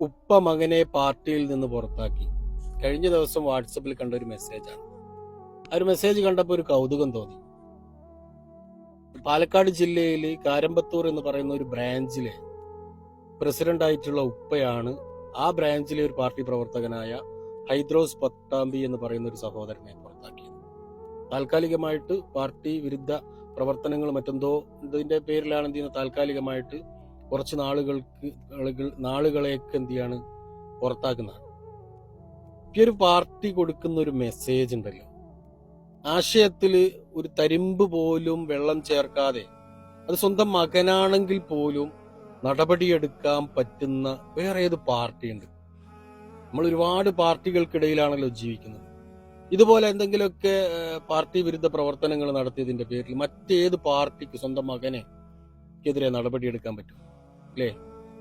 ഉപ്പ മകനെ പാർട്ടിയിൽ നിന്ന് പുറത്താക്കി. കഴിഞ്ഞ ദിവസം വാട്സപ്പിൽ കണ്ട ഒരു മെസ്സേജാണ്. ആ ഒരു മെസ്സേജ് കണ്ടപ്പോൾ ഒരു കൗതുകം തോന്നി. പാലക്കാട് ജില്ലയിൽ കാരമ്പത്തൂർ എന്ന് പറയുന്ന ഒരു ബ്രാഞ്ചിലെ പ്രസിഡന്റ് ആയിട്ടുള്ള ഉപ്പയാണ് ആ ബ്രാഞ്ചിലെ ഒരു പാർട്ടി പ്രവർത്തകനായ ഹൈദ്രോസ് പത്താമ്പി എന്ന് പറയുന്ന ഒരു സഹോദരനെ പുറത്താക്കിയത്. താൽക്കാലികമായിട്ട് പാർട്ടി വിരുദ്ധ പ്രവർത്തനങ്ങൾ മറ്റെന്തോ ഇതിന്റെ പേരിലാണ് എന്ത് ചെയ്യുന്നത്? താൽക്കാലികമായിട്ട് കുറച്ച് നാളുകൾക്ക് ആളുകൾ നാളുകളെയൊക്കെ എന്ത് ചെയ്യാണ്? പുറത്താക്കുന്നതാണ് ഈ ഒരു പാർട്ടി കൊടുക്കുന്ന ഒരു മെസ്സേജ് ഉണ്ടല്ലോ. ആശയത്തിൽ ഒരു തരിമ്പ് പോലും വെള്ളം ചേർക്കാതെ അത് സ്വന്തം മകനാണെങ്കിൽ പോലും നടപടിയെടുക്കാൻ പറ്റുന്ന വേറെ ഏത് പാർട്ടിയുണ്ട്. നമ്മൾ ഒരുപാട് പാർട്ടികൾക്കിടയിലാണല്ലോ ജീവിക്കുന്നത്. ഇതുപോലെ എന്തെങ്കിലുമൊക്കെ പാർട്ടി വിരുദ്ധ പ്രവർത്തനങ്ങൾ നടത്തിയതിന്റെ പേരിൽ മറ്റേത് പാർട്ടിക്ക് സ്വന്തം മകനെ എതിരെ നടപടിയെടുക്കാൻ പറ്റും അല്ലേ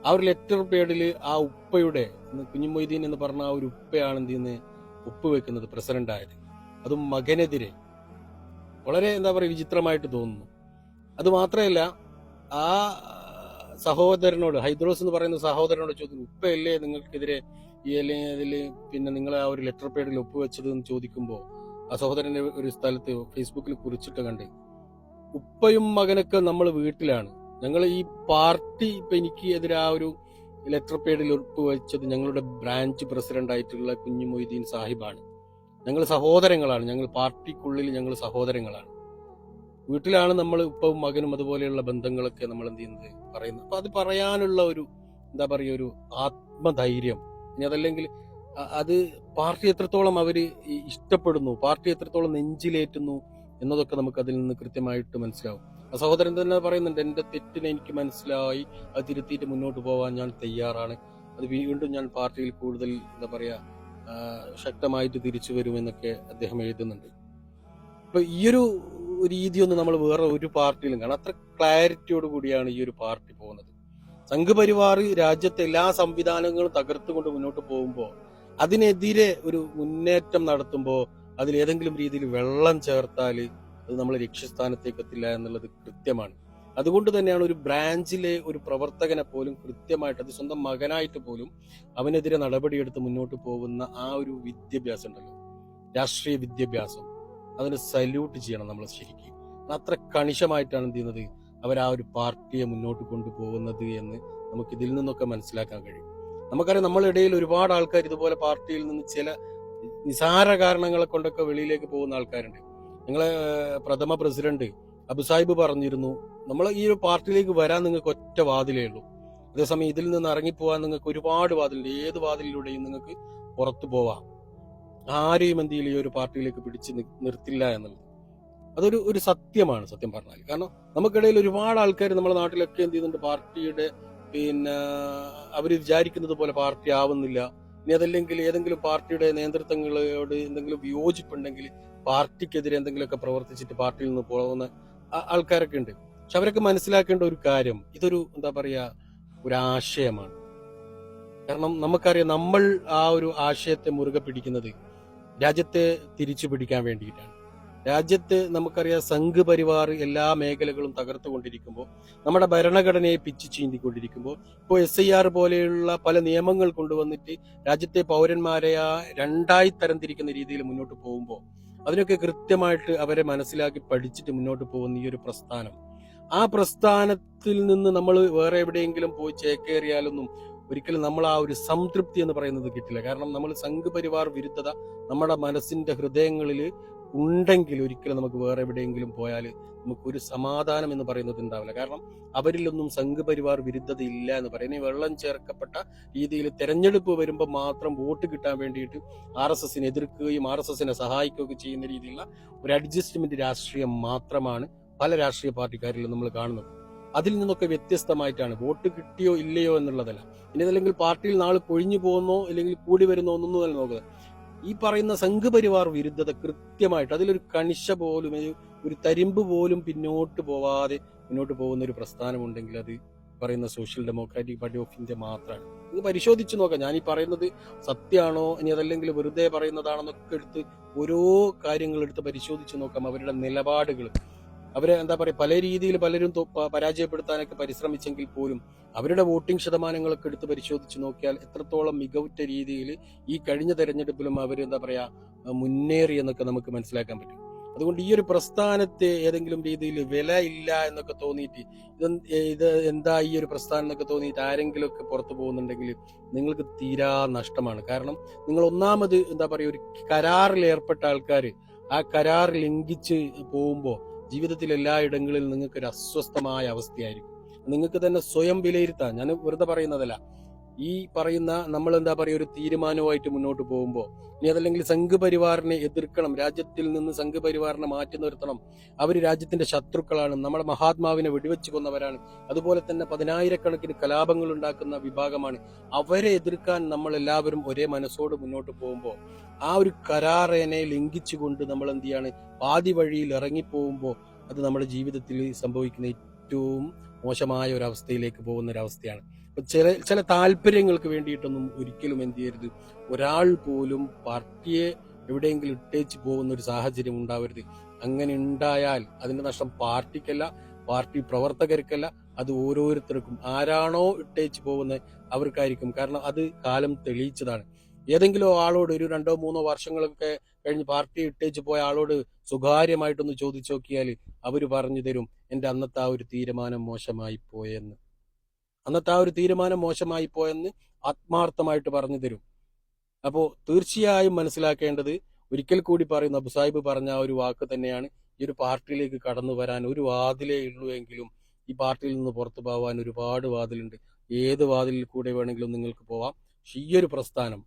ആ ഒരു ലെറ്റർ പേഡിൽ ആ ഉപ്പയുടെ കുഞ്ഞുമൊയ്തീൻ എന്ന് പറഞ്ഞ ആ ഒരു ഉപ്പയാണ് എന്ത് ഉപ്പ് വെക്കുന്നത് പ്രസിഡന്റ് ആയത്. അതും മകനെതിരെ. വളരെ എന്താ പറയുക വിചിത്രമായിട്ട് തോന്നുന്നു. അത് മാത്രമല്ല ആ സഹോദരനോട് ഹൈദ്രോസ് എന്ന് പറയുന്ന സഹോദരനോട് ചോദിക്കും ഉപ്പയല്ലേ നിങ്ങൾക്കെതിരെ ഈ അല്ലെങ്കിൽ അതിൽ പിന്നെ നിങ്ങൾ ആ ഒരു ലെറ്റർ പേഡിൽ ഒപ്പുവെച്ചത് എന്ന് ചോദിക്കുമ്പോൾ ആ സഹോദരന്റെ ഒരു സ്ഥലത്ത് ഫേസ്ബുക്കിൽ കുറിച്ചിട്ട് കണ്ട് ഉപ്പയും മകനൊക്കെ നമ്മൾ വീട്ടിലാണ്. ഞങ്ങൾ ഈ പാർട്ടി ഇപ്പൊ എനിക്ക് എതിരെ ആ ഒരു ലെറ്റർ പേഡിൽ ഉറപ്പുവച്ചത് ഞങ്ങളുടെ ബ്രാഞ്ച് പ്രസിഡന്റ് ആയിട്ടുള്ള കുഞ്ഞു മൊയ്തീൻ സാഹിബാണ്. ഞങ്ങൾ സഹോദരങ്ങളാണ്. ഞങ്ങൾ പാർട്ടിക്കുള്ളിൽ ഞങ്ങൾ സഹോദരങ്ങളാണ്. വീട്ടിലാണ് നമ്മൾ ഉപ്പവും മകനും അതുപോലെയുള്ള ബന്ധങ്ങളൊക്കെ നമ്മൾ എന്ത് ചെയ്യുന്നത്? പറയുന്നത്. അപ്പൊ അത് പറയാനുള്ള ഒരു എന്താ പറയുക ഒരു ആത്മധൈര്യം. ഇനി അതല്ലെങ്കിൽ അത് പാർട്ടി എത്രത്തോളം അവർ ഇഷ്ടപ്പെടുന്നു പാർട്ടി എത്രത്തോളം നെഞ്ചിലേറ്റുന്നു എന്നതൊക്കെ നമുക്ക് അതിൽ നിന്ന് കൃത്യമായിട്ട് മനസ്സിലാവും. സഹോദരൻ തന്നെ പറയുന്നുണ്ട് എന്റെ തെറ്റിനെ എനിക്ക് മനസ്സിലായി. അത് തിരുത്തിയിട്ട് മുന്നോട്ട് പോവാൻ ഞാൻ തയ്യാറാണ്. അത് വീണ്ടും ഞാൻ പാർട്ടിയിൽ കൂടുതൽ എന്താ പറയാ ശക്തമായിട്ട് തിരിച്ചു വരുമെന്നൊക്കെ അദ്ദേഹം എഴുതുന്നുണ്ട്. അപ്പൊ ഈയൊരു രീതിയൊന്നും നമ്മൾ വേറെ ഒരു പാർട്ടിയിലും കാണാം. അത്ര ക്ലാരിറ്റിയോട് കൂടിയാണ് ഈ ഒരു പാർട്ടി പോകുന്നത്. സംഘപരിവാർ രാജ്യത്തെ എല്ലാ സംവിധാനങ്ങളും തകർത്തുകൊണ്ട് മുന്നോട്ട് പോകുമ്പോൾ അതിനെതിരെ ഒരു മുന്നേറ്റം നടത്തുമ്പോൾ അതിൽ ഏതെങ്കിലും രീതിയിൽ വെള്ളം ചേർത്താൽ അത് നമ്മൾ ലക്ഷ്യസ്ഥാനത്തേക്ക് എത്തില്ല എന്നുള്ളത് കൃത്യമാണ്. അതുകൊണ്ട് തന്നെയാണ് ഒരു ബ്രാഞ്ചിലെ ഒരു പ്രവർത്തകനെ പോലും കൃത്യമായിട്ട് അത് സ്വന്തം മകനായിട്ട് പോലും അവനെതിരെ നടപടിയെടുത്ത് മുന്നോട്ട് പോകുന്ന ആ ഒരു വിദ്യാഭ്യാസം ഉണ്ടല്ലോ. രാഷ്ട്രീയ വിദ്യാഭ്യാസം. അതിന് സല്യൂട്ട് ചെയ്യണം നമ്മൾ ശരിക്കും. അത്ര കണിശമായിട്ടാണ് എന്ത് ചെയ്യുന്നത്? അവർ ആ ഒരു പാർട്ടിയെ മുന്നോട്ട് കൊണ്ടുപോകുന്നത് എന്ന് നമുക്ക് ഇതിൽ നിന്നൊക്കെ മനസ്സിലാക്കാൻ കഴിയും. നമുക്കറിയാം നമ്മളിടയിൽ ഒരുപാട് ആൾക്കാർ ഇതുപോലെ പാർട്ടിയിൽ നിന്ന് ചില നിസാര കാരണങ്ങളെ കൊണ്ടൊക്കെ വെളിയിലേക്ക് പോകുന്ന ആൾക്കാരുണ്ട്. നിങ്ങളെ പ്രഥമ പ്രസിഡന്റ് അബുസാഹിബ് പറഞ്ഞിരുന്നു നമ്മൾ ഈ ഒരു പാർട്ടിയിലേക്ക് വരാൻ നിങ്ങൾക്ക് ഒറ്റ വാതിലേ ഉള്ളൂ. അതേസമയം ഇതിൽ നിന്ന് ഇറങ്ങിപ്പോവാൻ നിങ്ങൾക്ക് ഒരുപാട് വാതിലുണ്ട്. ഏത് വാതിലിലൂടെയും നിങ്ങൾക്ക് പുറത്തു പോവാം. ആരെയും എന്ത് ഈ ഒരു പാർട്ടിയിലേക്ക് പിടിച്ച് നിർത്തില്ല എന്നുള്ളത്? അതൊരു ഒരു സത്യമാണ് സത്യം പറഞ്ഞാൽ കാരണം നമുക്കിടയിൽ ഒരുപാട് ആൾക്കാർ നമ്മുടെ നാട്ടിലൊക്കെ എന്ത് ചെയ്യുന്നുണ്ട് പാർട്ടിയുടെ പിന്നെ അവർ വിചാരിക്കുന്നത് പോലെ പാർട്ടി ആവുന്നില്ല. ഇനി അതല്ലെങ്കിൽ ഏതെങ്കിലും പാർട്ടിയുടെ നേതൃത്വങ്ങളോട് എന്തെങ്കിലും വിയോജിപ്പുണ്ടെങ്കിൽ പാർട്ടിക്കെതിരെ എന്തെങ്കിലുമൊക്കെ പ്രവർത്തിച്ചിട്ട് പാർട്ടിയിൽ നിന്ന് പോകുന്ന ആൾക്കാരൊക്കെ ഉണ്ട്. പക്ഷെ അവരൊക്കെ മനസ്സിലാക്കേണ്ട ഒരു കാര്യം ഇതൊരു എന്താ പറയാ ഒരു ആശയമാണ്. കാരണം നമുക്കറിയാം നമ്മൾ ആ ഒരു ആശയത്തെ മുറുകെ പിടിക്കുന്നത് രാജ്യത്തെ തിരിച്ചു പിടിക്കാൻ വേണ്ടിയിട്ടാണ്. രാജ്യത്ത് നമുക്കറിയാം സംഘ് പരിവാർ എല്ലാ മേഖലകളും തകർത്തുകൊണ്ടിരിക്കുമ്പോൾ നമ്മുടെ ഭരണഘടനയെ പിച്ചു ചീന്തിക്കൊണ്ടിരിക്കുമ്പോൾ ഇപ്പോൾ എസ് ഐ ആർ പോലെയുള്ള പല നിയമങ്ങൾ കൊണ്ടുവന്നിട്ട് രാജ്യത്തെ പൗരന്മാരെ ആ രണ്ടായി തരംതിരിക്കുന്ന രീതിയിൽ മുന്നോട്ട് പോകുമ്പോൾ അതിനൊക്കെ കൃത്യമായിട്ട് അവരെ മനസ്സിലാക്കി പഠിച്ചിട്ട് മുന്നോട്ട് പോകുന്ന ഈ ഒരു പ്രസ്ഥാനം. ആ പ്രസ്ഥാനത്തിൽ നിന്ന് നമ്മൾ വേറെ എവിടെയെങ്കിലും പോയി ചേക്കേറിയാലൊന്നും ഒരിക്കലും നമ്മൾ ആ ഒരു സംതൃപ്തി എന്ന് പറയുന്നത് കിട്ടില്ല. കാരണം നമ്മൾ സംഘ് പരിവാർ വിരുദ്ധത നമ്മുടെ മനസ്സിന്റെ ഹൃദയങ്ങളിൽ ഉണ്ടെങ്കിൽ ഒരിക്കലും നമുക്ക് വേറെ എവിടെയെങ്കിലും പോയാൽ നമുക്ക് ഒരു സമാധാനം എന്ന് പറയുന്നത് ഉണ്ടാവില്ല. കാരണം അവരിലൊന്നും സംഘപരിവാർ വിരുദ്ധത ഇല്ല എന്ന് പറയുന്നത് ഇനി വെള്ളം ചേർക്കപ്പെട്ട രീതിയിൽ തെരഞ്ഞെടുപ്പ് വരുമ്പോൾ മാത്രം വോട്ട് കിട്ടാൻ വേണ്ടിയിട്ട് ആർ എസ് എസിനെ എതിർക്കുകയും ആർ എസ് എസിനെ സഹായിക്കുകയൊക്കെ ചെയ്യുന്ന രീതിയിലുള്ള ഒരു അഡ്ജസ്റ്റ്മെന്റ് രാഷ്ട്രീയം മാത്രമാണ് പല രാഷ്ട്രീയ പാർട്ടിക്കാരിലും നമ്മൾ കാണുന്നത്. അതിൽ നിന്നൊക്കെ വ്യത്യസ്തമായിട്ടാണ് വോട്ട് കിട്ടിയോ ഇല്ലയോ എന്നുള്ളതല്ല. ഇനി അതല്ലെങ്കിൽ പാർട്ടിയിൽ നാളെ കൊഴിഞ്ഞു പോകുന്നോ അല്ലെങ്കിൽ കൂടി വരുന്നോ എന്നൊന്നും തന്നെ നോക്കുന്നത്. ഈ പറയുന്ന സംഘപരിവാർ വിരുദ്ധത കൃത്യമായിട്ട് അതിലൊരു കണിശ പോലും ഒരു- തരിമ്പ് പോലും പിന്നോട്ട് പോവാതെ മുന്നോട്ട് പോകുന്ന ഒരു പ്രസ്ഥാനമുണ്ടെങ്കിൽ അത് പറയുന്ന social democratic party of India മാത്രമാണ്. നിങ്ങൾ പരിശോധിച്ച് നോക്കാം. ഞാൻ ഈ പറയുന്നത് സത്യമാണോ? ഇനി അതല്ലെങ്കിൽ വെറുതെ പറയുന്നതാണെന്നൊക്കെ എടുത്ത് ഓരോ കാര്യങ്ങൾ എടുത്ത് പരിശോധിച്ച് നോക്കാം. അവരുടെ നിലപാടുകൾ അവരെ എന്താ പറയുക പല രീതിയിൽ പലരും പരാജയപ്പെടുത്താനൊക്കെ പരിശ്രമിച്ചെങ്കിൽ പോലും അവരുടെ വോട്ടിംഗ് ശതമാനങ്ങളൊക്കെ എടുത്ത് പരിശോധിച്ച് നോക്കിയാൽ എത്രത്തോളം മികവുറ്റ രീതിയിൽ ഈ കഴിഞ്ഞ തെരഞ്ഞെടുപ്പിലും അവർ എന്താ പറയുക മുന്നേറി എന്നൊക്കെ നമുക്ക് മനസ്സിലാക്കാൻ പറ്റും. അതുകൊണ്ട് ഈ ഒരു പ്രസ്ഥാനത്തെ ഏതെങ്കിലും രീതിയിൽ വില ഇല്ല എന്നൊക്കെ തോന്നിയിട്ട് ഇത് ഇത് എന്താ ഈ ഒരു പ്രസ്ഥാനം എന്നൊക്കെ തോന്നിയിട്ട് ആരെങ്കിലും ഒക്കെ പുറത്തു പോകുന്നുണ്ടെങ്കിൽ നിങ്ങൾക്ക് തീരാ നഷ്ടമാണ്. കാരണം നിങ്ങൾ ഒന്നാമത് എന്താ പറയുക ഒരു കരാറിൽ ഏർപ്പെട്ട ആൾക്കാർ ആ കരാറിൽ ലംഘിച്ച് പോകുമ്പോൾ ജീവിതത്തിൽ എല്ലായിടങ്ങളിൽ നിങ്ങൾക്ക് ഒരു അസ്വസ്ഥമായ അവസ്ഥയായിരിക്കും. നിങ്ങൾക്ക് തന്നെ സ്വയം വിലയിരുത്താം ഞാൻ വെറുതെ പറയുന്നതല്ല ഈ പറയുന്ന നമ്മൾ എന്താ പറയുക ഒരു തീരുമാനവുമായിട്ട് മുന്നോട്ട് പോകുമ്പോൾ ഇനി അതല്ലെങ്കിൽ സംഘപരിവാറിനെ എതിർക്കണം രാജ്യത്തിൽ നിന്ന് സംഘപരിവാറിനെ മാറ്റി നിർത്തണം. അവർ രാജ്യത്തിന്റെ ശത്രുക്കളാണ് നമ്മുടെ മഹാത്മാവിനെ വെടിവെച്ച് കൊന്നവരാണ്. അതുപോലെ തന്നെ പതിനായിരക്കണക്കിന് കലാപങ്ങൾ ഉണ്ടാക്കുന്ന വിഭാഗമാണ്. അവരെ എതിർക്കാൻ നമ്മൾ എല്ലാവരും ഒരേ മനസ്സോട് മുന്നോട്ട് പോകുമ്പോൾ ആ ഒരു കരാറേനെ ലംഘിച്ചുകൊണ്ട് നമ്മൾ എന്ത് ചെയ്യാണ്? പാതി വഴിയിൽ ഇറങ്ങിപ്പോകുമ്പോൾ അത് നമ്മുടെ ജീവിതത്തിൽ സംഭവിക്കുന്ന ഏറ്റവും മോശമായ ഒരു അവസ്ഥയിലേക്ക് പോകുന്ന ഒരവസ്ഥയാണ് അപ്പൊ ചില ചില താല്പര്യങ്ങൾക്ക് വേണ്ടിയിട്ടൊന്നും ഒരിക്കലും എന്ത് ചെയ്യരുത്. ഒരാൾ പോലും പാർട്ടിയെ എവിടെയെങ്കിലും ഇട്ടേച്ച് പോകുന്ന ഒരു സാഹചര്യം ഉണ്ടാവരുത്. അങ്ങനെ ഉണ്ടായാൽ അതിന്റെ നഷ്ടം പാർട്ടിക്കല്ല പാർട്ടി പ്രവർത്തകർക്കല്ല അത് ഓരോരുത്തർക്കും. ആരാണോ ഇട്ടേച്ച് പോകുന്നത് അവർക്കായിരിക്കും. കാരണം അത് കാലം തെളിയിച്ചതാണ്. ഏതെങ്കിലും ആളോട് ഒരു രണ്ടോ മൂന്നോ വർഷങ്ങളൊക്കെ കഴിഞ്ഞ് പാർട്ടി ഇട്ടേച്ച് പോയ ആളോട് സ്വകാര്യമായിട്ടൊന്ന് ചോദിച്ചു നോക്കിയാൽ അവർ പറഞ്ഞു തരും എന്റെ അന്നത്തെ ആ ഒരു തീരുമാനം മോശമായി പോയെന്ന്. അന്നത്തെ ആ ഒരു തീരുമാനം മോശമായി പോയെന്ന് ആത്മാർത്ഥമായിട്ട് പറഞ്ഞു തരും. അപ്പോൾ തീർച്ചയായും മനസ്സിലാക്കേണ്ടത് ഒരിക്കൽ കൂടി പറയുന്ന അബുസാഹിബ് പറഞ്ഞ ആ ഒരു വാക്ക് തന്നെയാണ്. ഈ ഒരു പാർട്ടിയിലേക്ക് കടന്നു വരാൻ ഒരു വാതിലേ ഉള്ളൂ എങ്കിലും ഈ പാർട്ടിയിൽ നിന്ന് പുറത്തു പോകാൻ ഒരുപാട് വാതിലുണ്ട്. ഏത് വാതിലിൽ കൂടെ വേണമെങ്കിലും നിങ്ങൾക്ക് പോവാം. ഈ ഒരു പ്രസ്ഥാനം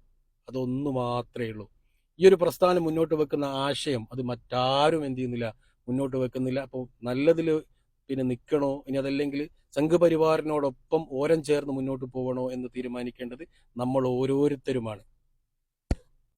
അതൊന്നു മാത്രമേ ഉള്ളൂ. ഈ ഒരു പ്രസ്ഥാനം മുന്നോട്ട് വെക്കുന്ന ആശയം അത് മറ്റാരും എന്ത് ചെയ്യുന്നില്ല മുന്നോട്ട് വെക്കുന്നില്ല. അപ്പോൾ നല്ലതിൽ പിന്നെ നിൽക്കണോ? ഇനി അതല്ലെങ്കിൽ സംഘപരിവാറിനോടൊപ്പം ഓരം ചേർന്ന് മുന്നോട്ട് പോകണോ എന്ന് തീരുമാനിക്കേണ്ടത് നമ്മൾ ഓരോരുത്തരുമാണ്.